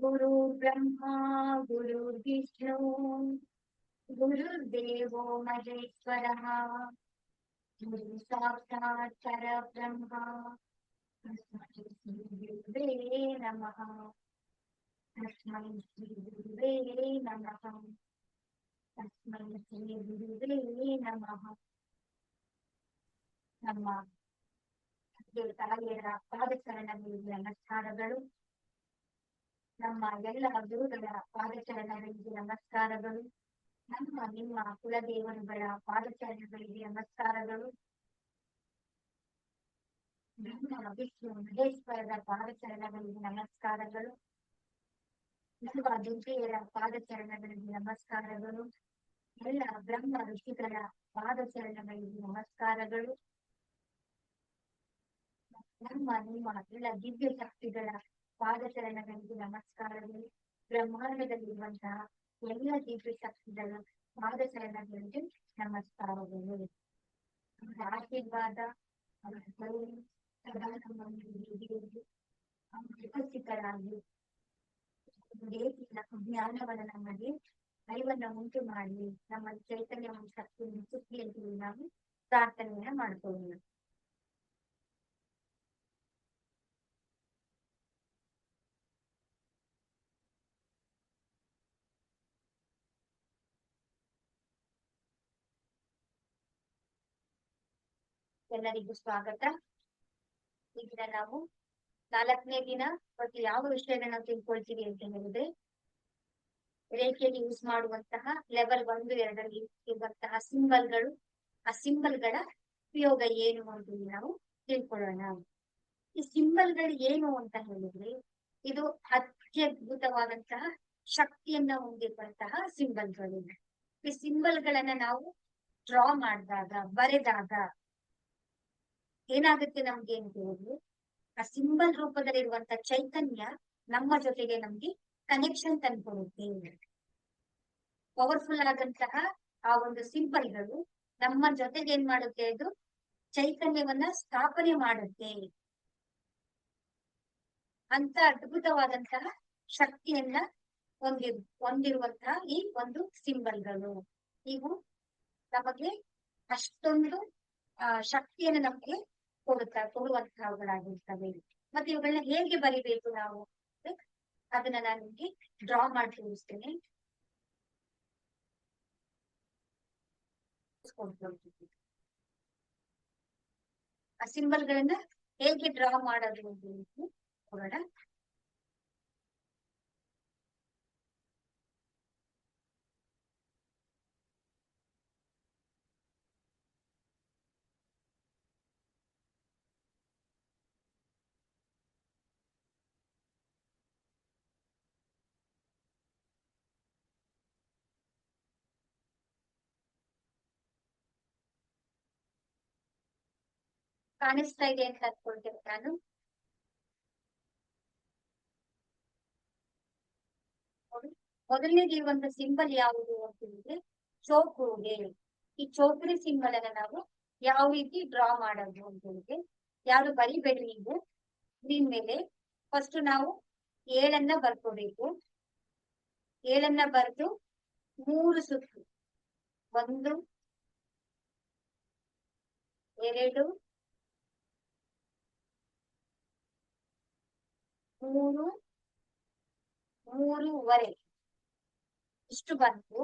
गुरु ब्रह्मा गुरुर्विष्णु गुरुर्देवो महेश्वरः गुरु साक्षात् परब्रह्मा तस्मै श्रीगुरुवे नमः तस्मै श्रीगुरुवे नमः तस्मै श्रीगुरुवे नमः ನಮ್ಮ ತಂದೆ ತಾಯಿಯರ ಪಾದಚರಣಗಳಿಗೆ ನಮಸ್ಕಾರಗಳು ನಮ್ಮ ಎಲ್ಲ ಗುರುಗಳ ಪಾದಚರಣಗಳಿಗೆ ನಮಸ್ಕಾರಗಳು. ನಮ್ಮ ನಿಮ್ಮ ಕುಲದೇವರುಗಳ ಪಾದಚರಣಗಳಿಗೆ ನಮಸ್ಕಾರಗಳು. ನಮ್ಮ ವಿಷ್ಣು ಮಹೇಶ್ವರದ ಪಾದಚರಣಗಳಿಗೆ ನಮಸ್ಕಾರಗಳು. ನಮ್ಮ ದುರ್ಗೆಯರ ಪಾದಚರಣಗಳಿಗೆ ನಮಸ್ಕಾರಗಳು. ಎಲ್ಲ ಬ್ರಹ್ಮ ಋಷಿಗಳ ಪಾದಚರಣಗಳಿಗೆ ನಮಸ್ಕಾರಗಳು. ನಮ್ಮ ನಿಮ್ಮ ಎಲ್ಲ ದಿವ್ಯ ಶಕ್ತಿಗಳ ಪಾದಚರಣಗಳಿಗೆ ನಮಸ್ಕಾರಗಳು ಬ್ರಹ್ಮಾಂಡದಲ್ಲಿರುವಂತಹ ಎಲ್ಲ ದಿವ್ಯ ಶಕ್ತಿಗಳ ಪಾದಚರಣಗಳಿಗೆ ನಮಸ್ಕಾರಗಳು ಅವರ ಆಶೀರ್ವಾದ ಅವರ ಕರುಣೆ ಸದಾ ನಮ್ಮೊಂದಿಗೆ ಇರಲಿ. ಅವರು ಉಪಸ್ಥಿತರಾಗಿ ದೇಶದ ಜ್ಞಾನವನ್ನು ನಮಗೆ ಅರಿವನ್ನ ಉಂಟು ಮಾಡಿ ನಮ್ಮ ಚೈತನ್ಯ ಶಕ್ತಿಯನ್ನು ಸುತ್ತಿ ಅಂತ ಹೇಳಿ ನಾವು ಪ್ರಾರ್ಥನೆಯನ್ನ ಮಾಡ್ಕೊಳ್ಳೋಣ ಎಲ್ಲರಿಗೂ ಸ್ವಾಗತ. ಈ ನಾವು ನಾಲ್ಕನೇ ದಿನ ಮತ್ತು ಯಾವ ವಿಷಯನ ನಾವು ತಿಳ್ಕೊಳ್ತೀವಿ ಅಂತ ಹೇಳಿದ್ರೆ, ರೇಖೆಯಲ್ಲಿ ಯೂಸ್ ಮಾಡುವಂತಹ ಲೆವೆಲ್ ಒಂದು, ಎರಡರಲ್ಲಿ ಇರುವಂತಹ ಸಿಂಬಲ್ಗಳು ಆ ಸಿಂಬಲ್ಗಳ ಉಪಯೋಗ ಏನು ಅಂತ ನಾವು ತಿಳ್ಕೊಳ್ಳೋಣ. ಈ ಸಿಂಬಲ್ಗಳು ಏನು ಅಂತ ಹೇಳಿದ್ರೆ, ಇದು ಅತ್ಯದ್ಭುತವಾದಂತಹ ಶಕ್ತಿಯನ್ನ ಹೊಂದಿರುವಂತಹ ಸಿಂಬಲ್ಗಳು ಈ ಸಿಂಬಲ್ಗಳನ್ನ ನಾವು ಡ್ರಾ ಮಾಡಿದಾಗ, ಬರೆದಾಗ ಏನಾಗುತ್ತೆ ನಮ್ಗೆ ಅಂತ ಹೇಳಿದ್ರೆ, ಆ ಸಿಂಬಲ್ ರೂಪದಲ್ಲಿರುವಂತ ಚೈತನ್ಯ ನಮ್ಮ ಜೊತೆಗೆ ನಮ್ಗೆ ಕನೆಕ್ಷನ್ ತಂದ್ಕೊಡುತ್ತೆ ಪವರ್ಫುಲ್ ಆದಂತಹ ಆ ಒಂದು ಸಿಂಬಲ್ಗಳು ನಮ್ಮ ಜೊತೆಗೆ ಏನ್ ಮಾಡುತ್ತೆ ಅದು? ಚೈತನ್ಯವನ್ನ ಸ್ಥಾಪನೆ ಮಾಡುತ್ತೆ. ಅಂತ ಅದ್ಭುತವಾದಂತಹ ಶಕ್ತಿಯನ್ನ ಹೊಂದಿ ಹೊಂದಿರುವಂತಹ ಈ ಒಂದು ಸಿಂಬಲ್ಗಳು ಇವು ನಮಗೆ ಅಷ್ಟೊಂದು ಶಕ್ತಿಯನ್ನು ನಮಗೆ ಕೊಡುತ್ತಾ ಕೊಡುವಂತಹವುಗಳಾಗಿರ್ತವೆ ಮತ್ತೆ ಇವುಗಳನ್ನ ಹೇಗೆ ಬರಿಬೇಕು ನಾವು? ಅಂದ್ರೆ ಅದನ್ನ ನಾನು ನಿಮ್ಗೆ ಡ್ರಾ ಮಾಡಿ ತೋರಿಸ್ತೇನೆ. ಆ ಸಿಂಬಲ್ ಗಳನ್ನ ಹೇಗೆ ಡ್ರಾ ಮಾಡೋದು ಅಂತ ಹೇಳಿ ನೋಡೋಣ ಕಾಣಿಸ್ತಾ ಇದೆ ಅಂತ ಅನ್ಕೊಳ್ತೇನೆ ನಾನು. ಮೊದಲನೇದು ಈ ಒಂದು ಸಿಂಬಲ್ ಯಾವುದು ಅಂತ ಹೇಳಿದ್ರೆ ಚೋಕುಗೆ. ಈ ಚೌಕರಿ ಸಿಂಬಲ್ ಅನ್ನ ನಾವು ಯಾವ ರೀತಿ ಡ್ರಾ ಮಾಡೋದು ಅಂತ ಹೇಳಿದ್ರೆ ಯಾರು ಬರಿಬೇಡಿ ನೀವು ಸ್ಕ್ರೀನ್ ಮೇಲೆ. ಫಸ್ಟ್ ನಾವು ಏಳನ್ನ ಬರ್ಕೋಬೇಕು. ಏಳನ್ನ ಬರೆದು ಮೂರು ಸುತ್ತು. ಒಂದು, ಎರಡು ಮೂರು ಮೂರುವರೆ. ಇಷ್ಟು ಬಂತು.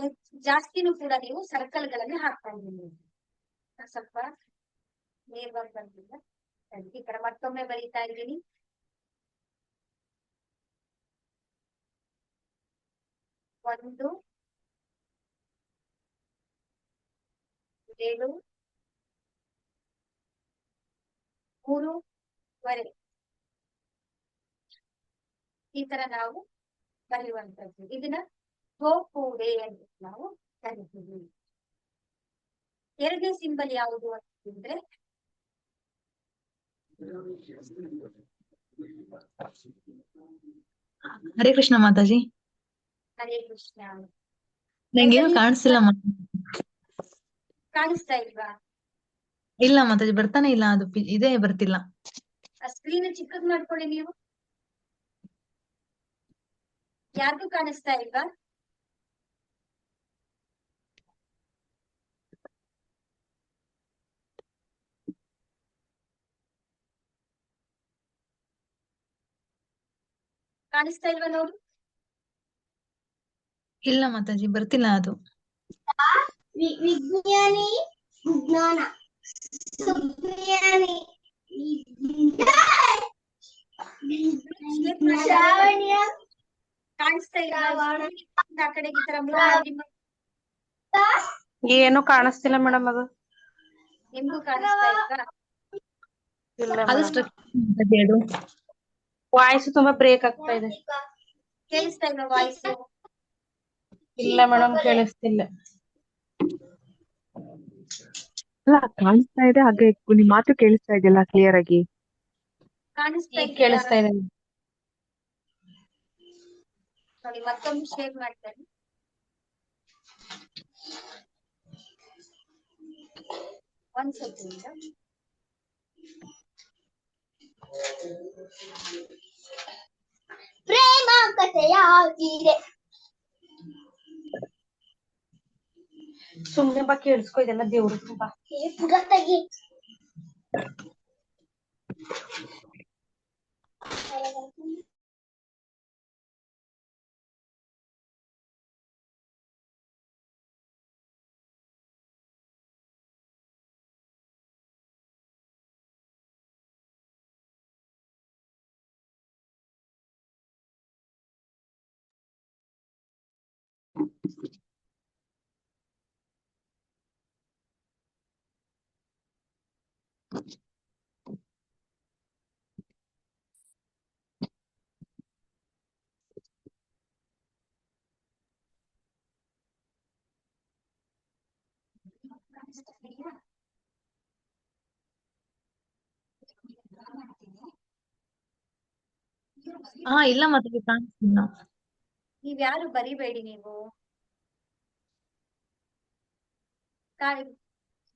ಹೆಚ್ಚ್- ಜಾಸ್ತಿನೂ ಕೂಡ ನೀವು ಸರ್ಕಲ್ಗಳಲ್ಲಿ ಹಾಕ್ತಾ ಇದ್ದೀನಿ ಸ್ವಲ್ಪ ನೇರವಾಗಿ ಬಂದಿಲ್ಲ ಸರಿ, ಈ ತರ ಮತ್ತೊಮ್ಮೆ ಬರೀತಾ ಇದ್ದೀನಿ. ಒಂದು ಏಳು ಮೂರುವರೆ. ಈ ತರ ನಾವು ಬರೆಯುವಂತದ್ದು ಇದನ್ನ ಗೋಪೂಡೆ ಅಂತ ನಾವು ಕರಿತೀವಿ. ಎರಡನೇ ಸಿಂಬಲ್ ಯಾವುದು ಅಂತಂದ್ರೆ ಹರೇ ಕೃಷ್ಣ ಮಾತಾಜಿ. ಹರೇ ಕೃಷ್ಣ. ನಂಗೆ ಕಾಣಿಸಿಲ್ಲ ಕಾಣಿಸ್ತಿಲ್ಲ ಕಾಣಿಸ್ತಾ ಇಲ್ವಾ? ಇಲ್ಲ ಮಾತಾಜಿ ಬರ್ತಾನೆ ಇಲ್ಲ ಅದು ಇದೇ ಬರ್ತಿಲ್ಲ. ಸ್ಕ್ರೀನ್ ಚಿಕ್ಕದ್ ಮಾಡ್ಕೊಳ್ಳಿ ನೀವು. ಯಾರಿಗೂ ಕಾಣಿಸ್ತಾ ಇಲ್ವಾ ಕಾಣಿಸ್ತಾ ಇಲ್ವಾ ನೋಡು ಇಲ್ಲ ಮಾತಾಜಿ ಬರ್ತಿಲ್ಲ ಅದು ವಿ- ವಿಜ್ಞಾನಿ ವಿಜ್ಞಾನ ಸುಜ್ಞಾನಿ ಶ್ರಾವಣ್ಯ ಕಾಣಿಸ್ತಾ ಇಲ್ಲ. ಶ್ರಾವಣ. ಆ ಕಡೆಗೆ ಈ ತರ move ಮಾಡಿ ಏನು ಕಾಣಿಸ್ತಿಲ್ಲ ಮೇಡಮ್ ಅದು. ನಿಮ್ಗೂ ಕಾಣಿಸ್ತಾ ಇಲ್ಲ ವಾಯ್ಸ್ ತುಂಬಾ ಬ್ರೇಕ್ ಆಗ್ತಾ ಇದೆ. ಕೇಳಿಸ್ತಾ ಇಲ್ವಾ ವಾಯ್ಸ್ ಇಲ್ಲ ಮೇಡಮ್ ಕೇಳಿಸ್ತಿಲ್ಲ. ಅಲ್ಲ ಕಾಣಿಸ್ತಾ ಇದೆ ಹಾಗೆ ನಿಮ್ ಮಾತು ಕೇಳಿಸ್ತಾ ಇದೆಯಲ್ಲ ಕ್ಲಿಯರ್ ಆಗಿ. ಕಾಣಿಸ್ತಾ ಕೇಳಿಸ್ತಾ ಇದೆ. ನೋಡಿ ಮತ್ತೊಮ್ಮೆ ಶೇರ್ ಮಾಡ್ತೇನೆ. ಒಂದ್ ಸೆಕೆಂಡ್ ಪ್ರೇಮ ಕಥೆಯಾಗಿದೆ. ಸುಮ್ನೆ ಬಾ ಕೇಳಿಸ್ಕೊ ಇದೆಲ್ಲ ದೇವ್ರು ತುಂಬಾ. ಪುರ ತೆಗಿ ಹಾ ಇಲ್ಲ ಮಾತಾಜಿ ಕಾಣಿಸ್ತಿಲ್ಲ. ನೀವ್ ಯಾರು ಬರಿಬೇಡಿ ನೀವು.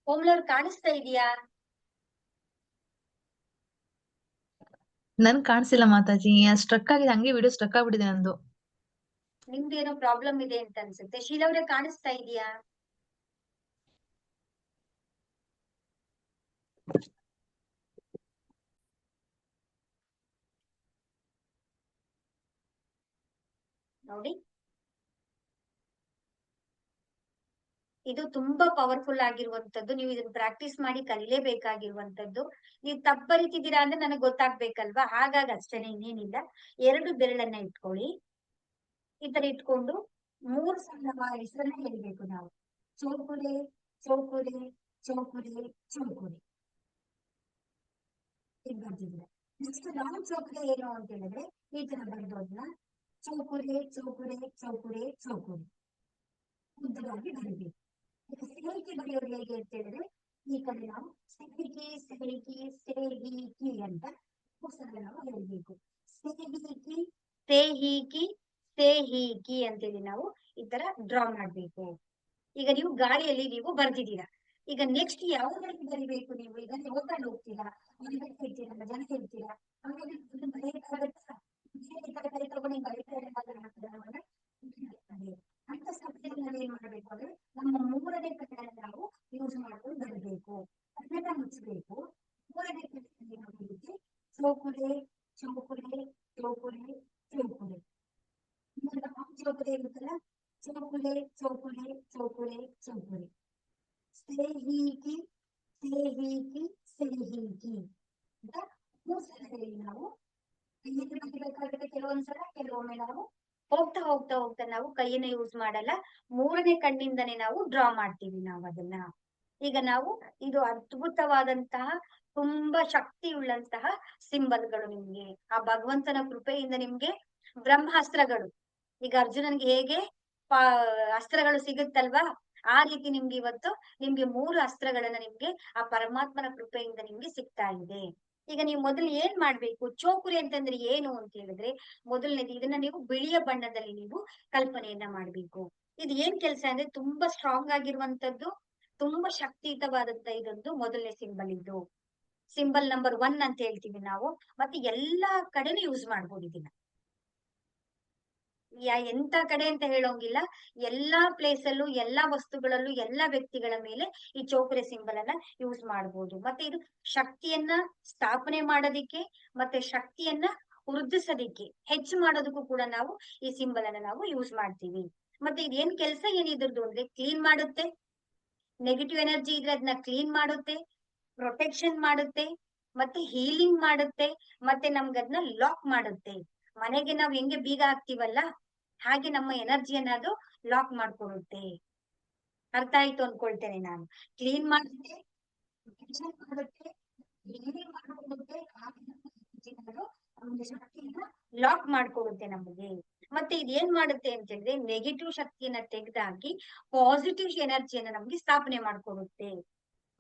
ಕೋಮ್ಲವ್ರ ಕಾಣಿಸ್ತಾ ಇದೀಯಾ ನನ್ ಕಾಣಿಸಿಲ್ಲ ಮಾತಾಜಿ ಸ್ಟ್ರಕ್ ಆಗಿದೆ ಹಂಗೆ ವಿಡಿಯೋ ಸ್ಟ್ರಕ್ ಆಗ್ಬಿಟ್ಟಿದೆ ನಂದು. ನಿಮ್ದು ಏನೋ ಪ್ರಾಬ್ಲಮ್ ಇದೆ ಅಂತ ಅನ್ಸುತ್ತೆ. ಶೀಲವ್ರೆ ಕಾಣಿಸ್ತಾ ಇದೆಯಾ ನೋಡಿ. ಇದು ತುಂಬಾ ಪವರ್ಫುಲ್ ಆಗಿರುವಂತದ್ದು ನೀವು ಇದನ್ನ ಪ್ರಾಕ್ಟೀಸ್ ಮಾಡಿ ಕಲಿಲೇಬೇಕಾಗಿರುವಂತದ್ದು ನೀವು ತಪ್ಪು ಅಂದ್ರೆ ನನಗೆ ಗೊತ್ತಾಗ್ಬೇಕಲ್ವಾ? ಹಾಗಾಗಿ ಅಷ್ಟೇನೆ, ಇನ್ನೇನಿಲ್ಲ. ಎರಡು ಬೆರಳನ್ನ ಇಟ್ಕೊಳ್ಳಿ. ಈ ತರ ಇಟ್ಕೊಂಡು ಮೂರು ಸಣ್ಣ ಹೆಸರನ್ನ ಹೇಳ್ಬೇಕು ನಾವು. ಚೌಕುರೆ ಚೌಕುರೆ ಚೌಕುರೆ ಚೌಕುರೆ ಇದು ಬರ್ತಿದ್ರೆ ನೆಕ್ಸ್ಟ್ ರೌಂಡ್ ಚೌಕುರೆ ಏನು ಅಂತ ಹೇಳಿದ್ರೆ, ಈ ತರ ಬರ್ದೋದ್ನ ಚೌಕುರೆ ಚೌಕುರೆ ಚೌಕುರೆ ಚೌಕುರೆ ಉದ್ದವಾಗಿ ಬರಿಬೇಕು. ಸೇರಿಕೆ ಬರೆಯೋದು ಹೇಗೆ ಅಂತ ಹೇಳಿದ್ರೆ, ಈ ಕಡೆ ನಾವು ಸೇರಿಕೆ ಸೇರಿಕೆ ಸೇಹಿಕಿ ಅಂತ ಪುಸ್ತಕ ನಾವು ಹೇಳ್ಬೇಕು ಸೇಹಿಕಿ ಸೇಹಿಕಿ ಸೇಹಿಕಿ ಅಂತೇಳಿ ನಾವು ಈ ತರ ಡ್ರಾ ಮಾಡ್ಬೇಕು. ಈಗ ನೀವು ಗಾಳಿಯಲ್ಲಿ ನೀವು ಬರ್ದಿದ್ದೀರಾ. ಈಗ ನೆಕ್ಸ್ಟ್ ಯಾವುದರಲ್ಲಿ ಬರಿಬೇಕು ನೀವು? ಈಗ ಓದ್ಕೊಂಡು ಹೋಗ್ತೀರಾ? ಮನೆಗೆ ಹೇಳ್ತೀರಾ ಜನ ಹೇಳ್ತೀರಾ ಆಮೇಲೆ ಇದನ್ನ ಬರೆಯಕ್ಕಾಗತ್ತಾ? ಬೇರೆ ಈ ತರ ಕೈ ತಗೊಂಡು ಹಿಂಗ್ ಬರೀತಾ ಇರೋವಾಗ ಮಾತ್ರ ಬರೆಯೋದು. ಅಂತ ಸಮಯದಲ್ಲಿ ನಾವು ಏನ್ ಮಾಡ್ಬೇಕು ಅಂದ್ರೆ ನಮ್ಮ ಮೂರನೇ ಕಟ್ಟಡ ನಾವು ಯೂಸ್ ಮಾಡ್ಕೊಂಡು ಬರಬೇಕು ಕನ್ನಡ ಮುಚ್ಚಬೇಕು ಮೂರನೇ ಕಟ್ಟಡದಲ್ಲಿ ನಾವು ಇದಕ್ಕೆ ಚೌಕುರೆ ಚೌಕುರೆ ಚೌಕುರೆ ಚೌಕುರೆ ಇನ್ನೊಂದು ಹಾಫ್ ಚೌಕುರೆ ಇರುತ್ತಲ್ಲ ಚೌಕುರೆ ಚೌಕುರೆ ಚೌಕುರೆ ಚೌಕುರೆ ಸೇಹೀಕಿ ಸೇಹೀಕಿ ಸೇಹೀಕಿ ಅಂತ ಹೇಳಿ ನಾವು. ಬರಿಬೇಕಾಗುತ್ತೆ ಕೆಲವೊಂದ್ಸಲ, ಕೆಲವೊಮ್ಮೆ ನಾವು. ಹೋಗ್ತಾ ಹೋಗ್ತಾ ಹೋಗ್ತಾ ನಾವು ಕೈಯನ್ನ ಯೂಸ್ ಮಾಡಲ್ಲ. ಮೂರನೇ ಕಣ್ಣಿಂದನೇ ನಾವು ಡ್ರಾ ಮಾಡ್ತೀವಿ ನಾವು ಅದನ್ನ. ಈಗ ನಾವು ಇದು ಅದ್ಭುತವಾದಂತಹ, ತುಂಬಾ ಶಕ್ತಿ ಉಳ್ಳಂತಹ ಸಿಂಬಲ್ಗಳು ನಿಮ್ಗೆ. ಆ ಭಗವಂತನ ಕೃಪೆಯಿಂದ ನಿಮ್ಗೆ ಬ್ರಹ್ಮಾಸ್ತ್ರಗಳು. ಈಗ ಅರ್ಜುನನ್ಗೆ ಹೇಗೆ ಅಸ್ತ್ರಗಳು ಸಿಗುತ್ತಲ್ವಾ? ಆ ರೀತಿ ನಿಮ್ಗೆ ಇವತ್ತು ನಿಮ್ಗೆ ಮೂರು ಅಸ್ತ್ರಗಳನ್ನ ನಿಮ್ಗೆ ಆ ಪರಮಾತ್ಮನ ಕೃಪೆಯಿಂದ ನಿಮ್ಗೆ ಸಿಗ್ತಾ ಇದೆ. ಈಗ ನೀವು ಮೊದಲು ಏನ್ ಮಾಡ್ಬೇಕು? ಚೋಕುರಿ ಅಂತಂದ್ರೆ ಏನು ಅಂತ ಹೇಳಿದ್ರೆ, ಮೊದಲನೇದು ಇದನ್ನ ನೀವು ಬಿಳಿಯ ಬಣ್ಣದಲ್ಲಿ ನೀವು ಕಲ್ಪನೆಯನ್ನ ಮಾಡ್ಬೇಕು. ಇದು ಏನ್ ಕೆಲಸ ಅಂದ್ರೆ ತುಂಬಾ ಸ್ಟ್ರಾಂಗ್ ಆಗಿರುವಂತದ್ದು ತುಂಬಾ ಶಕ್ತಿಯುತವಾದಂತ ಇದೊಂದು ಮೊದಲನೇ ಸಿಂಬಲ್ ಇದು. ಸಿಂಬಲ್ ನಂಬರ್ ಒನ್ ಅಂತ ಹೇಳ್ತೀವಿ ನಾವು. ಮತ್ತೆ ಎಲ್ಲಾ ಕಡೆನೂ ಯೂಸ್ ಮಾಡ್ಬೋದು ಇದನ್ನ. ಎಂತ ಕಡೆ ಅಂತ ಹೇಳೋಂಗಿಲ್ಲ. ಎಲ್ಲಾ ಪ್ಲೇಸ್ ಅಲ್ಲೂ, ಎಲ್ಲಾ ವಸ್ತುಗಳಲ್ಲೂ, ಎಲ್ಲಾ ವ್ಯಕ್ತಿಗಳ ಮೇಲೆ ಈ ಚೌಕರೆ ಸಿಂಬಲ್ ಅನ್ನ ಯೂಸ್ ಮಾಡಬಹುದು ಮತ್ತೆ ಇದು ಶಕ್ತಿಯನ್ನ ಸ್ಥಾಪನೆ ಮಾಡೋದಿಕ್ಕೆ, ಮತ್ತೆ ಶಕ್ತಿಯನ್ನ ವೃದ್ಧಿಸೋದಿಕ್ಕೆ, ಹೆಚ್ಚು ಮಾಡೋದಕ್ಕೂ ಕೂಡ ನಾವು ಈ ಸಿಂಬಲ್ ಅನ್ನ ನಾವು ಯೂಸ್ ಮಾಡ್ತೀವಿ. ಮತ್ತೆ ಇದೇನ್ ಕೆಲಸ ಏನಿದ್ರದ್ದು ಅಂದ್ರೆ ಕ್ಲೀನ್ ಮಾಡುತ್ತೆ ನೆಗೆಟಿವ್ ಎನರ್ಜಿ ಇದ್ರೆ ಅದನ್ನ ಕ್ಲೀನ್ ಮಾಡುತ್ತೆ ಪ್ರೊಟೆಕ್ಷನ್ ಮಾಡುತ್ತೆ, ಮತ್ತೆ ಹೀಲಿಂಗ್ ಮಾಡುತ್ತೆ, ಮತ್ತೆ ನಮ್ಗೆ ಅದನ್ನ ಲಾಕ್ ಮಾಡುತ್ತೆ. ಮನೆಗೆ ನಾವ್ ಹೆಂಗೆ ಬೀಗ ಹಾಕ್ತಿವಲ್ಲ ಹಾಗೆ ನಮ್ಮ ಎನರ್ಜಿಯನ್ನ ಅದು ಲಾಕ್ ಮಾಡ್ಕೊಡುತ್ತೆ ಅರ್ಥ ಆಯ್ತು ಅನ್ಕೊಳ್ತೇನೆ ನಾನು. ಕ್ಲೀನ್ ಮಾಡುತ್ತೆ ಲಾಕ್ ಮಾಡ್ಕೊಡುತ್ತೆ ನಮಗೆ. ಮತ್ತೆ ಇದೇನ್ ಮಾಡುತ್ತೆ ಅಂತ ಹೇಳಿದ್ರೆ ನೆಗೆಟಿವ್ ಶಕ್ತಿಯನ್ನ ತೆಗೆದಾಕಿ ಪಾಸಿಟಿವ್ ಎನರ್ಜಿಯನ್ನ ನಮ್ಗೆ ಸ್ಥಾಪನೆ ಮಾಡ್ಕೊಡುತ್ತೆ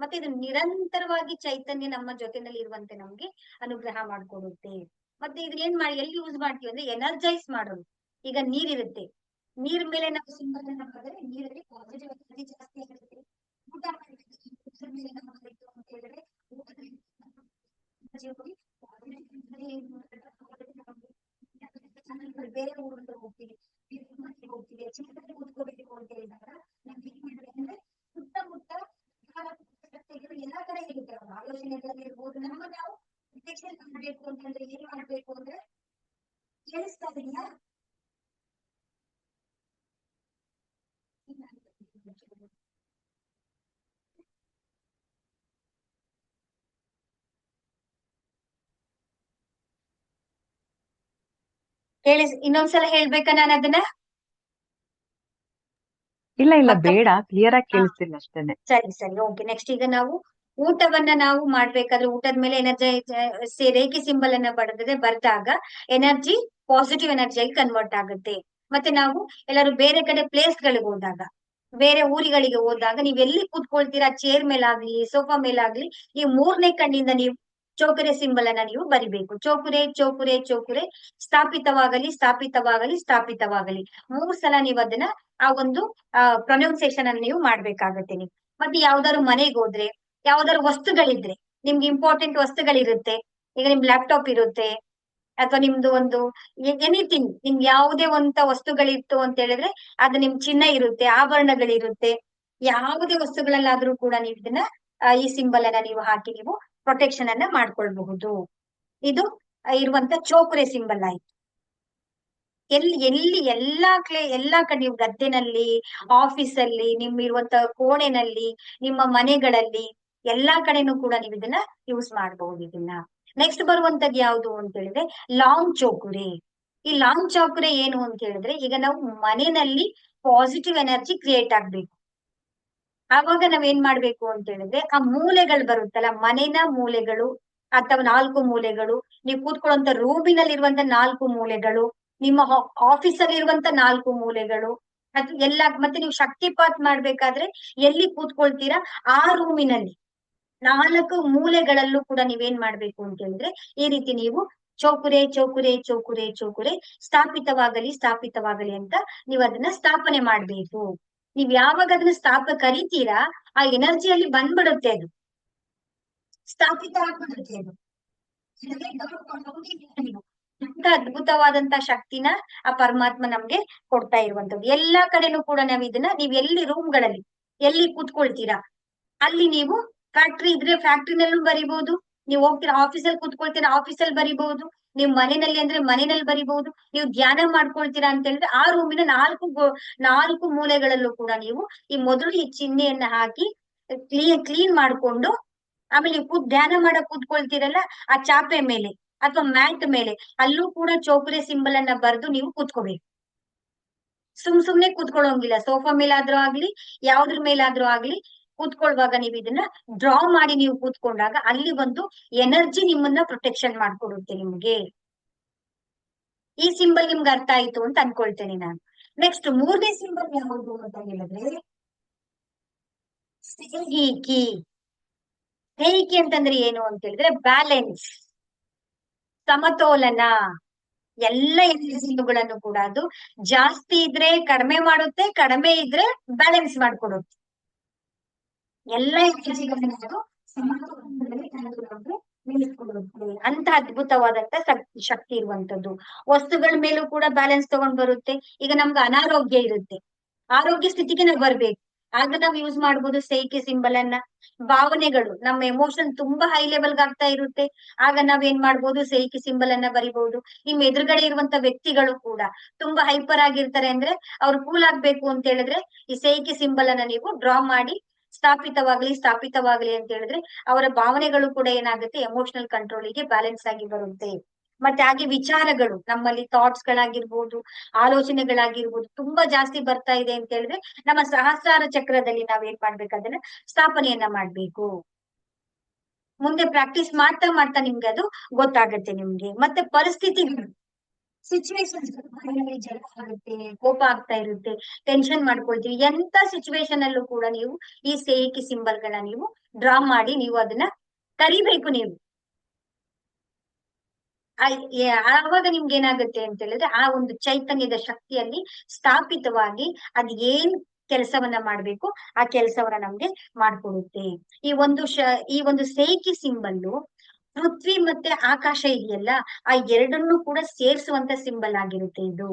ಮತ್ತೆ ಇದು ನಿರಂತರವಾಗಿ ಚೈತನ್ಯ ನಮ್ಮ ಜೊತೆನಲ್ಲಿ ಇರುವಂತೆ ನಮ್ಗೆ ಅನುಗ್ರಹ ಮಾಡ್ಕೊಡುತ್ತೆ. ಮತ್ತೆ ಇದ್ರ ಏನ್ ಮಾಡಿ, ಎಲ್ಲಿ ಯೂಸ್ ಮಾಡ್ತೀವಿ ಅಂದ್ರೆ ಎನರ್ಜೈಸ್ ಮಾಡೋದು. ಈಗ ನೀರಿರುತ್ತೆ. ನೀರ್ ಮೇಲೆ ನಾವು ಸಿಂಬಲ್ ಮಾಡಿದ್ರೆ ನೀರಲ್ಲಿ ಪಾಸಿಟಿವ್ ಎನರ್ಜಿ ಜಾಸ್ತಿ ಆಗುತ್ತೆ ಊಟ ಮೇಲೆ ನಾವು ಅಂತ ಹೇಳಿದ್ರೆ ಬೇರೆ ಊರಿಗೆ ಹೋಗ್ತೀವಿ ಹೋಗ್ತೀವಿ ಚಿಕ್ಕದಲ್ಲಿ ಕೂತ್ಕೋಬೇಕು ಅಂತ ಹೇಳಿದಾಗ ನಮ್ಗೆ ಏನ್ ಮಾಡ್ಬೇಕು ಅಂದ್ರೆ ಸುತ್ತಮುತ್ತ ಎಲ್ಲಾ ಕಡೆ ಇರುತ್ತೆ. ಇರ್ಬೋದು. ನಮ್ಮ ನಾವು ಪ್ರೊಟೆಕ್ಷನ್ ಮಾಡ್ಬೇಕು ಅಂತಂದ್ರೆ ಏನ್ ಮಾಡ್ಬೇಕು ಅಂದ್ರೆ ಕೇಳಿಸ್ತಾ ಇದೆಯಾ? ಕೇಳಿಸ್ ಇನ್ನೊಂದ್ಸಲ ಹೇಳ್ಬೇಕಾ ನಾನು ಅದನ್ನ? ಇಲ್ಲ ಇಲ್ಲ ಬೇಡ ಕ್ಲಿಯರ್ ಆಗಿ ಕೇಳಿಸ್ತಿಲ್ಲ ಅಷ್ಟೇನೆ. ಸರಿ ಸರಿ ಓಕೆ ನೆಕ್ಸ್ಟ್ ಈಗ ನಾವು ಊಟವನ್ನ ನಾವು ಮಾಡ್ಬೇಕಾದ್ರೆ ಊಟದ ಮೇಲೆ ಎನರ್ಜಿ ರೇಖೆ ಸಿಂಬಲ್ ಅನ್ನ ಬಡದ್ರೆ ಬರ್ದಾಗ ಎನರ್ಜಿ ಪಾಸಿಟಿವ್ ಎನರ್ಜಿಯಾಗಿ ಕನ್ವರ್ಟ್ ಆಗುತ್ತೆ. ಮತ್ತೆ ನಾವು ಎಲ್ಲರೂ ಬೇರೆ ಕಡೆ ಪ್ಲೇಸ್ ಗಳಿಗೆ ಹೋದಾಗ ಬೇರೆ ಊರಿಗಳಿಗೆ ಹೋದಾಗ ನೀವ್ ಎಲ್ಲಿ ಕೂತ್ಕೊಳ್ತೀರಾ? ಚೇರ್ ಮೇಲಾಗ್ಲಿ ಸೋಫಾ ಮೇಲಾಗ್ಲಿ ಈ ಮೂರನೇ ಕಣ್ಣಿಂದ ನೀವು ಚೌಕರೆ ಸಿಂಬಲ್ ಅನ್ನ ನೀವು ಬರಿಬೇಕು. ಚೌಕುರೆ ಚೌಕುರೆ ಚೌಕುರೆ, ಸ್ಥಾಪಿತವಾಗಲಿ ಸ್ಥಾಪಿತವಾಗಲಿ ಸ್ಥಾಪಿತವಾಗಲಿ. ಮೂರು ಸಲ ನೀವು ಅದನ್ನ ಆ ಒಂದು ಪ್ರೊನೌನ್ಸಿಯೇಷನ್ ಅನ್ನು ನೀವು ಮಾಡ್ಬೇಕಾಗತ್ತೆ ನೀವು. ಮತ್ತೆ ಯಾವ್ದಾದ್ರು ಮನೆಗೆ ಹೋದ್ರೆ, ಯಾವ್ದಾದ್ರು ವಸ್ತುಗಳಿದ್ರೆ, ನಿಮ್ಗೆ ಇಂಪಾರ್ಟೆಂಟ್ ವಸ್ತುಗಳಿರುತ್ತೆ. ಈಗ ನಿಮ್ ಲ್ಯಾಪ್ಟಾಪ್ ಇರುತ್ತೆ, ಅಥವಾ ನಿಮ್ದು ಒಂದು ಎನಿಥಿಂಗ್ ನಿಮ್ಗೆ ಯಾವುದೇ ಒಂತ ವಸ್ತುಗಳಿತ್ತು ಅಂತ ಹೇಳಿದ್ರೆ, ಅದು ನಿಮ್ ಚಿನ್ನ ಇರುತ್ತೆ, ಆಭರಣಗಳಿರುತ್ತೆ. ಯಾವುದೇ ವಸ್ತುಗಳಲ್ಲಾದ್ರೂ ಕೂಡ ನೀವು ಇದನ್ನ ಈ ಸಿಂಬಲ್ ಅನ್ನ ನೀವು ಹಾಕಿ ನೀವು ಪ್ರೊಟೆಕ್ಷನ್ ಅನ್ನ ಮಾಡ್ಕೊಳ್ಬಹುದು. ಇದು ಇರುವಂತ ಚೋಕ್ರೆ ಸಿಂಬಲ್ ಆಯ್ತು. ಎಲ್ಲಿ ಎಲ್ಲಿ ಎಲ್ಲಾ ಕ್ಲೇ, ಎಲ್ಲಾ ಕಡೆ ನೀವು ಗದ್ದೆನಲ್ಲಿ ಆಫೀಸ್ ಅಲ್ಲಿ ನಿಮ್ ಇರುವಂತ ಕೋಣೆನಲ್ಲಿ, ನಿಮ್ಮ ಮನೆಗಳಲ್ಲಿ ಎಲ್ಲಾ ಕಡೆನೂ ಕೂಡ ನೀವು ಇದನ್ನ ಯೂಸ್ ಮಾಡಬಹುದು ಇದನ್ನ. ನೆಕ್ಸ್ಟ್ ಬರುವಂತದ್ದು ಯಾವುದು ಅಂತ ಹೇಳಿದ್ರೆ ಲಾಂಗ್ ಚೋಕುರೆ ಈ ಲಾಂಗ್ ಚೋಕುರೆ ಏನು ಅಂತ ಹೇಳಿದ್ರೆ ಈಗ ನಾವು ಮನೆಯಲ್ಲಿ ಪಾಸಿಟಿವ್ ಎನರ್ಜಿ ಕ್ರಿಯೇಟ್ ಆಗ್ಬೇಕು. ಆವಾಗ ನಾವ್ ಏನ್ ಮಾಡ್ಬೇಕು ಅಂತ ಹೇಳಿದ್ರೆ ಆ ಮೂಲೆಗಳು ಬರುತ್ತಲ್ಲ, ಮನೆನ ಮೂಲೆಗಳು ಅಥವಾ ನಾಲ್ಕು ಮೂಲೆಗಳು, ನೀವು ಕೂತ್ಕೊಳ್ಳುವಂತ ರೂಮಿನಲ್ಲಿ ಇರುವಂತ ನಾಲ್ಕು ಮೂಲೆಗಳು, ನಿಮ್ಮ ಆಫೀಸ್ ಅಲ್ಲಿ ಇರುವಂತ ನಾಲ್ಕು ಮೂಲೆಗಳು, ಅದು ಎಲ್ಲ ಮತ್ತೆ ನೀವು ಶಕ್ತಿಪಾತ್ ಮಾಡ್ಬೇಕಾದ್ರೆ ಎಲ್ಲಿ ಕೂತ್ಕೊಳ್ತೀರಾ? ಆ ರೂಮಿನಲ್ಲಿ. ನಾಲ್ಕು ಮೂಲೆಗಳಲ್ಲೂ ಕೂಡ ನೀವೇನ್ ಮಾಡ್ಬೇಕು ಅಂತ ಹೇಳಿದ್ರೆ ಈ ರೀತಿ ನೀವು ಚೌಕುರೆ ಚೌಕುರೆ ಚೌಕುರೆ ಚೌಕುರೆ ಸ್ಥಾಪಿತವಾಗಲಿ ಸ್ಥಾಪಿತವಾಗಲಿ ಅಂತ ನೀವು ಅದನ್ನ ಸ್ಥಾಪನೆ ಮಾಡ್ಬೇಕು. ನೀವ್ ಯಾವಾಗ ಅದನ್ನ ಸ್ಥಾಪ ಕರಿತೀರಾ? ಆ ಎನರ್ಜಿಯಲ್ಲಿ ಬಂದ್ಬಿಡುತ್ತೆ ಅದು. ಸ್ಥಾಪಿತ ಆಗ್ಬಿಡುತ್ತೆ ಅದು. ಅದ್ಭುತವಾದಂತ ಶಕ್ತಿನ ಆ ಪರಮಾತ್ಮ ನಮ್ಗೆ ಕೊಡ್ತಾ ಇರುವಂತದ್ದು ಎಲ್ಲಾ ಕಡೆನೂ ಕೂಡ ನಾವ್ ಇದನ್ನ, ನೀವ್ ಎಲ್ಲಿ ರೂಮ್ಗಳಲ್ಲಿ ಎಲ್ಲಿ ಕೂತ್ಕೊಳ್ತೀರಾ? ಅಲ್ಲಿ ನೀವು ಫ್ಯಾಕ್ಟ್ರಿ ಇದ್ರೆ ಫ್ಯಾಕ್ಟ್ರಿನಲ್ಲೂ ಬರಿಬಹುದು. ನೀವು ಹೋಗ್ತೀರಾ ಆಫೀಸಲ್ಲಿ ಕೂತ್ಕೊಳ್ತೀರಾ ಆಫೀಸಲ್ಲಿ ಬರಿಬಹುದು. ನೀವು ಮನೆಯಲ್ಲಿ ಅಂದ್ರೆ ಮನೆಯಲ್ಲಿ ಬರಿಬಹುದು, ನೀವು ಧ್ಯಾನ ಮಾಡ್ಕೊಳ್ತೀರಾ ಅಂತ ಹೇಳಿದ್ರೆ ಆ ರೂಮಿನ ನಾಲ್ಕು ನಾಲ್ಕು ಮೂಲೆಗಳಲ್ಲೂ ಕೂಡ ನೀವು ಈ ಮೊದಲು ಈ ಚಿಹ್ನೆಯನ್ನ ಹಾಕಿ ಕ್ಲೀನ್ ಕ್ಲೀನ್ ಮಾಡ್ಕೊಂಡು, ಆಮೇಲೆ ನೀವು ಧ್ಯಾನ ಮಾಡಕ್ ಕೂತ್ಕೊಳ್ತೀರಲ್ಲ, ಆ ಚಾಪೆ ಮೇಲೆ ಅಥವಾ ಮ್ಯಾಟ್ ಮೇಲೆ, ಅಲ್ಲೂ ಕೂಡ ಚೌಕರೆ ಸಿಂಬಲ್ ಅನ್ನ ಬರೆದು ನೀವು ಕೂತ್ಕೋಬೇಕು. ಸುಮ್ ಸುಮ್ನೆ ಕೂತ್ಕೊಳ್ಳೋಂಗಿಲ್ಲ ಸೋಫಾ ಮೇಲಾದ್ರೂ ಆಗ್ಲಿ, ಯಾವ್ದ್ರ ಮೇಲಾದ್ರೂ ಆಗ್ಲಿ ಕೂತ್ಕೊಳ್ಳುವಾಗ ನೀವು ಇದನ್ನ ಡ್ರಾ ಮಾಡಿ ನೀವು ಕೂತ್ಕೊಂಡಾಗ ಅಲ್ಲಿ ಒಂದು ಎನರ್ಜಿ ನಿಮ್ಮನ್ನ ಪ್ರೊಟೆಕ್ಷನ್ ಮಾಡ್ಕೊಡುತ್ತೆ ನಿಮ್ಗೆ. ಈ ಸಿಂಬಲ್ ನಿಮ್ಗೆ ಅರ್ಥ ಆಯ್ತು ಅಂತ ಅನ್ಕೊಳ್ತೇನೆ ನಾನು. ನೆಕ್ಸ್ಟ್ ಮೂರನೇ ಸಿಂಬಲ್ ಯಾವುದು ಅಂತ ಹೇಳಿದ್ರೆ, ಸ್ನೇಹಿಕಿ. ಸ್ನೇಹಿಕಿ ಅಂತಂದ್ರೆ ಏನು ಅಂತ ಹೇಳಿದ್ರೆ ಬ್ಯಾಲೆನ್ಸ್ ಸಮತೋಲನ. ಎಲ್ಲ ಎನರ್ಜಿಗಳನ್ನು ಕೂಡ ಅದು ಜಾಸ್ತಿ ಇದ್ರೆ ಕಡಿಮೆ ಮಾಡುತ್ತೆ, ಕಡಿಮೆ ಇದ್ರೆ ಬ್ಯಾಲೆನ್ಸ್ ಮಾಡ್ಕೊಡುತ್ತೆ. ಎಲ್ಲ ಅದು ಸಮತೋಲನದಲ್ಲಿ ಅಂತ ಅದ್ಭುತವಾದಂತ ಶಕ್- ಶಕ್ತಿ ಇರುವಂತದ್ದು ವಸ್ತುಗಳ ಮೇಲೂ ಕೂಡ ಬ್ಯಾಲೆನ್ಸ್ ತಗೊಂಡ್ ಬರುತ್ತೆ. ಈಗ ನಮ್ಗೆ ಅನಾರೋಗ್ಯ ಇರುತ್ತೆ. ಆರೋಗ್ಯ ಸ್ಥಿತಿಗೆ ನಾವು ಬರ್ಬೇಕು. ಆಗ ನಾವು ಯೂಸ್ ಮಾಡ್ಬೋದು ಸೈಕೆ ಸಿಂಬಲ್ ಅನ್ನ. ಭಾವನೆಗಳು, ನಮ್ಮ ಎಮೋಷನ್ ತುಂಬಾ ಹೈ ಲೆವೆಲ್ ಆಗ್ತಾ ಇರುತ್ತೆ. ಆಗ ನಾವ್ ಏನ್ ಮಾಡ್ಬೋದು? ಸೈಕಿ ಸಿಂಬಲ್ ಅನ್ನ ಬರಿಬಹುದು ನಿಮ್ ಎದುರುಗಡೆ ಇರುವಂತ ವ್ಯಕ್ತಿಗಳು ಕೂಡ ತುಂಬಾ ಹೈಪರ್ ಆಗಿರ್ತಾರೆ ಅಂದ್ರೆ ಅವ್ರು ಕೂಲ್ ಆಗ್ಬೇಕು ಅಂತ ಹೇಳಿದ್ರೆ ಈ ಸೈಕಿ ಸಿಂಬಲ್ ಅನ್ನ ನೀವು ಡ್ರಾ ಮಾಡಿ ಸ್ಥಾಪಿತವಾಗ್ಲಿ ಸ್ಥಾಪಿತವಾಗ್ಲಿ ಅಂತ ಹೇಳಿದ್ರೆ ಅವರ ಭಾವನೆಗಳು ಕೂಡ ಏನಾಗುತ್ತೆ ಎಮೋಷನಲ್ ಕಂಟ್ರೋಲಿಗೆ ಬ್ಯಾಲೆನ್ಸ್ ಆಗಿ ಬರುತ್ತೆ. ಮತ್ತೆ ಹಾಗೆ ವಿಚಾರಗಳು, ನಮ್ಮಲ್ಲಿ ಥಾಟ್ಸ್ ಗಳಾಗಿರ್ಬೋದು, ಆಲೋಚನೆಗಳಾಗಿರ್ಬೋದು ತುಂಬಾ ಜಾಸ್ತಿ ಬರ್ತಾ ಇದೆ ಅಂತ ಹೇಳಿದ್ರೆ ನಮ್ಮ ಸಹಸ್ರಾರ ಚಕ್ರದಲ್ಲಿ ನಾವ್ ಏನ್ ಮಾಡ್ಬೇಕು ಅದನ್ನ ಸ್ಥಾಪನೆಯನ್ನ ಮಾಡ್ಬೇಕು. ಮುಂದೆ ಪ್ರಾಕ್ಟೀಸ್ ಮಾಡ್ತಾ ಮಾಡ್ತಾ ನಿಮ್ಗೆ ಅದು ಗೊತ್ತಾಗತ್ತೆ ನಿಮ್ಗೆ. ಮತ್ತೆ ಪರಿಸ್ಥಿತಿಗಳು ಸಿಚುವೇಶನ್ಸ್ ಜಲ ಆಗುತ್ತೆ, ಕೋಪ ಆಗ್ತಾ ಇರುತ್ತೆ ಟೆನ್ಷನ್ ಮಾಡ್ಕೊಳ್ತೀವಿ. ಎಂತ ಸಿಚುವೇಶನ್ ಅಲ್ಲೂ ಕೂಡ ನೀವು ಈ ಸೇಕಿ ಸಿಂಬಲ್ ಗಳನ್ನ ನೀವು ಡ್ರಾ ಮಾಡಿ ನೀವು ಅದನ್ನ ಕರಿಬೇಕು ನೀವು. ಆವಾಗ ನಿಮ್ಗೆ ಏನಾಗುತ್ತೆ ಅಂತ ಹೇಳಿದ್ರೆ ಆ ಒಂದು ಚೈತನ್ಯದ ಶಕ್ತಿಯಲ್ಲಿ ಸ್ಥಾಪಿತವಾಗಿ ಅದ್ ಏನ್ ಕೆಲಸವನ್ನ ಮಾಡ್ಬೇಕು, ಆ ಕೆಲಸವನ್ನ ನಮ್ಗೆ ಮಾಡ್ಕೊಡುತ್ತೆ. ಈ ಒಂದು ಶ, ಈ ಒಂದು ಸೇಕಿ ಸಿಂಬಲ್ಲು ಪೃಥ್ವಿ ಮತ್ತೆ ಆಕಾಶ ಇದೆಯಲ್ಲ, ಆ ಎರಡನ್ನೂ ಕೂಡ ಸೇರಿಸುವಂತ ಸಿಂಬಲ್ ಆಗಿರುತ್ತೆ ಇದು.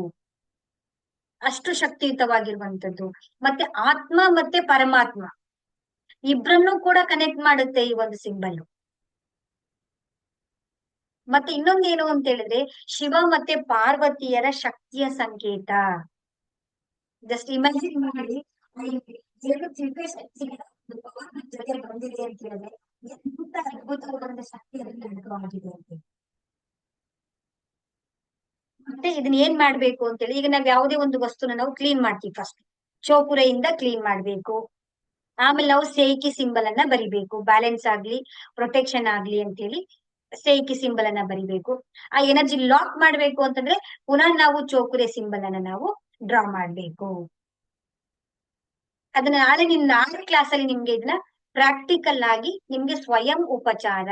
ಅಷ್ಟು ಶಕ್ತಿಯುತವಾಗಿರುವಂತದ್ದು ಮತ್ತೆ ಆತ್ಮ ಮತ್ತೆ ಪರಮಾತ್ಮ. ಇಬ್ರನ್ನೂ ಕೂಡ ಕನೆಕ್ಟ್ ಮಾಡುತ್ತೆ ಈ ಒಂದು ಸಿಂಬಲ್ ಮತ್ತೆ ಇನ್ನೊಂದೇನು ಅಂತ ಹೇಳಿದ್ರೆ, ಶಿವ ಮತ್ತೆ ಪಾರ್ವತಿಯರ ಶಕ್ತಿಯ ಸಂಕೇತ. ಜಸ್ಟ್ ಇಮ್ಯಾಜಿನ್ ಮಾಡಿ ಜೊತೆ ಬಂದಿದೆ ಅಂತ ಹೇಳಿದ್ರೆ ಎಂತ ಅದ್ಭುತವಾದ ಶಕ್ತಿ ಅದಕ್ಕೆ ಅಡಕವಾಗಿದೆ ಅಂತ ಮತ್ತೆ ಇದನ್ನ ಏನ್ ಮಾಡ್ಬೇಕು ಅಂತೇಳಿ, ಈಗ ನಾವ್ ಯಾವುದೇ ಒಂದು ವಸ್ತುನ ನಾವು ಕ್ಲೀನ್ ಮಾಡ್ತೀವಿ ಫಸ್ಟ್ ಚೋಪುರೆಯಿಂದ ಕ್ಲೀನ್ ಮಾಡ್ಬೇಕು. ಆಮೇಲೆ ನಾವು ಸೇಕಿ ಸಿಂಬಲ್ ಅನ್ನ ಬರಿಬೇಕು. ಬ್ಯಾಲೆನ್ಸ್ ಆಗ್ಲಿ ಪ್ರೊಟೆಕ್ಷನ್ ಆಗ್ಲಿ ಅಂತೇಳಿ ಸೇಕಿ ಸಿಂಬಲ್ ಅನ್ನ ಬರಿಬೇಕು. ಆ ಎನರ್ಜಿ ಲಾಕ್ ಮಾಡ್ಬೇಕು ಅಂತಂದ್ರೆ ಪುನಃ ನಾವು ಚೋಕುರೆ ಸಿಂಬಲ್ ಅನ್ನ ನಾವು ಡ್ರಾ ಮಾಡ್ಬೇಕು. ಅದನ್ನ ನಾಳೆ ನಿಮ್ ನಾಳೆ ಕ್ಲಾಸ್ ಅಲ್ಲಿ ನಿಮ್ಗೆ ಇದನ್ನ ಪ್ರಾಕ್ಟಿಕಲ್ ಆಗಿ ನಿಮ್ಗೆ ಸ್ವಯಂ ಉಪಚಾರ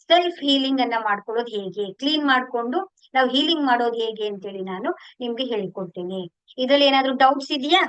ಸೆಲ್ಫ್ ಹೀಲಿಂಗ್ ಅನ್ನ ಮಾಡ್ಕೊಳ್ಳೋದು ಹೇಗೆ? ಕ್ಲೀನ್ ಮಾಡ್ಕೊಂಡು ನಾವು ಹೀಲಿಂಗ್ ಮಾಡೋದು ಹೇಗೆ ಅಂತೇಳಿ ನಾನು ನಿಮ್ಗೆ ಹೇಳಿಕೊಡ್ತೇನೆ. ಇದ್ರಲ್ಲಿ ಏನಾದ್ರು ಡೌಟ್ಸ್ ಇದೆಯಾ?